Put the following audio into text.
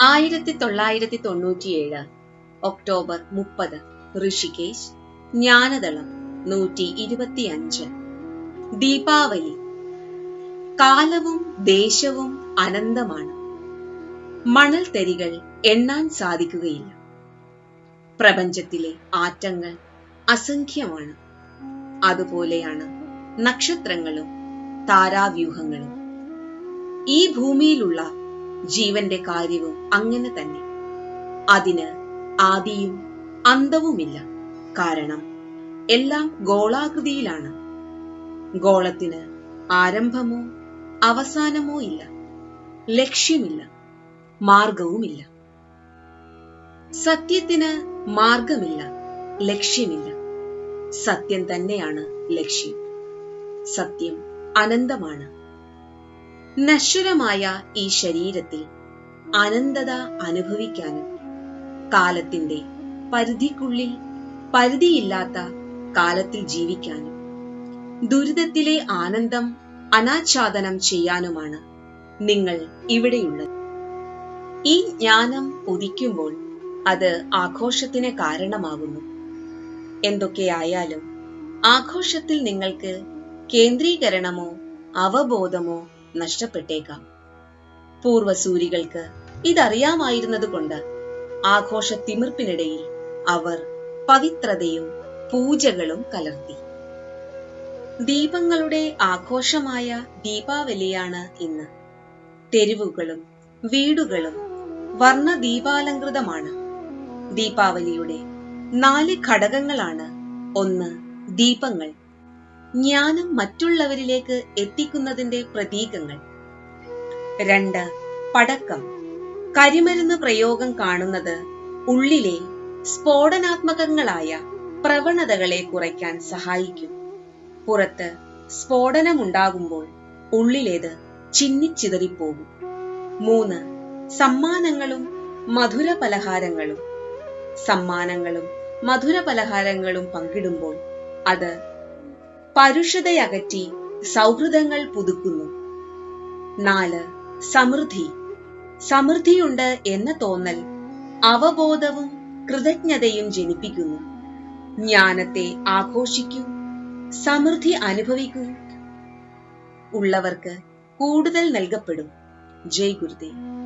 ആയിരത്തി തൊള്ളായിരത്തി തൊണ്ണൂറ്റിയേഴ് ഒക്ടോബർ മുപ്പത് ഋഷികേശ് ജ്ഞാനദളം നൂറ്റി ഇരുപത്തിയഞ്ച് ദീപാവലി. കാലവും ദേശവും അനന്തമാണ്. മണൽ മണൽത്തരികൾ എണ്ണാൻ സാധിക്കുകയില്ല. പ്രപഞ്ചത്തിലെ ആറ്റങ്ങൾ അസംഖ്യമാണ്. അതുപോലെയാണ് നക്ഷത്രങ്ങളും താരാവ്യൂഹങ്ങളും. ഈ ഭൂമിയിലുള്ള ജീവന്റെ കാര്യവും അങ്ങനെ തന്നെ. അതിന് ആദിയും അന്തവുമില്ല. കാരണം എല്ലാം ഗോളാകൃതിയിലാണ്. ഗോളത്തിന് ആരംഭമോ അവസാനമോ ഇല്ല. ലക്ഷ്യമില്ല. മാർഗവുമില്ല. സത്യത്തിന് മാർഗമില്ല. ലക്ഷ്യമില്ല. സത്യം തന്നെയാണ് ലക്ഷ്യം. സത്യം അനന്തമാണ്. നശ്വരമായ ഈ ശരീരത്തിൽ അനന്തത അനുഭവിക്കാനും കാലത്തിന്റെ പരിധിക്കുള്ളിൽ പരിധിയില്ലാത്ത കാലത്തിൽ ജീവിക്കാനും ദുരിതത്തിലെ ആനന്ദം അനാച്ഛാദനം ചെയ്യാനുമാണ് നിങ്ങൾ ഇവിടെയുള്ളത്. ഈ ജ്ഞാനം ഉദിക്കുമ്പോൾ അത് ആഘോഷത്തിന് കാരണമാകുന്നു. എന്തൊക്കെയായാലും ആഘോഷത്തിൽ നിങ്ങൾക്ക് കേന്ദ്രീകരണമോ അവബോധമോ നഷ്ടപ്പെട്ടേക്കാം. പൂർവസൂരികൾക്ക് ഇതറിയാമായിരുന്നതുകൊണ്ട് ആഘോഷ തിമിർപ്പിനിടയിൽ അവർ പവിത്രതയും പൂജകളും കലർത്തി. ദീപങ്ങളുടെ ആഘോഷമായ ദീപാവലിയാണ് ഇന്ന്. തെരുവുകളും വീടുകളും വർണ ദീപാലങ്കൃതമാണ് ദീപാവലിയുടെ നാല് ഘടകങ്ങളാണ് ഒന്ന് ദീപങ്ങൾ ജ്ഞാനം മറ്റുള്ളവരിലേക്ക് എത്തിക്കുന്നതിന്റെ പ്രതീകങ്ങൾ. രണ്ട് പടക്കം. കരിമരുന്ന് പ്രയോഗം കാണുന്നത് ഉള്ളിലെ സ്ഫോടനാത്മകങ്ങളായ പ്രവണതകളെ കുറയ്ക്കാൻ സഹായിക്കും. പുറത്ത് സ്ഫോടനമുണ്ടാകുമ്പോൾ ഉള്ളിലേത് ചിന്നിച്ചിതറിപ്പോകും. മൂന്ന് സമ്മാനങ്ങളും മധുര പലഹാരങ്ങളും സമ്മാനങ്ങളും മധുര പലഹാരങ്ങളും പങ്കിടുമ്പോൾ അത് പരുഷതയകറ്റി സൗഹൃദങ്ങൾ പുതുക്കുന്നു. നാല് സമൃദ്ധി. സമൃദ്ധിയുണ്ട് എന്ന തോന്നൽ അവബോധവും കൃതജ്ഞതയും ജനിപ്പിക്കുന്നു. ജ്ഞാനത്തെ ആഘോഷിക്കൂ സമൃദ്ധി അനുഭവിക്കൂ. ഉള്ളവർക്ക് കൂടുതൽ നൽകപ്പെടും. ജയ് ഗുരുദേവ്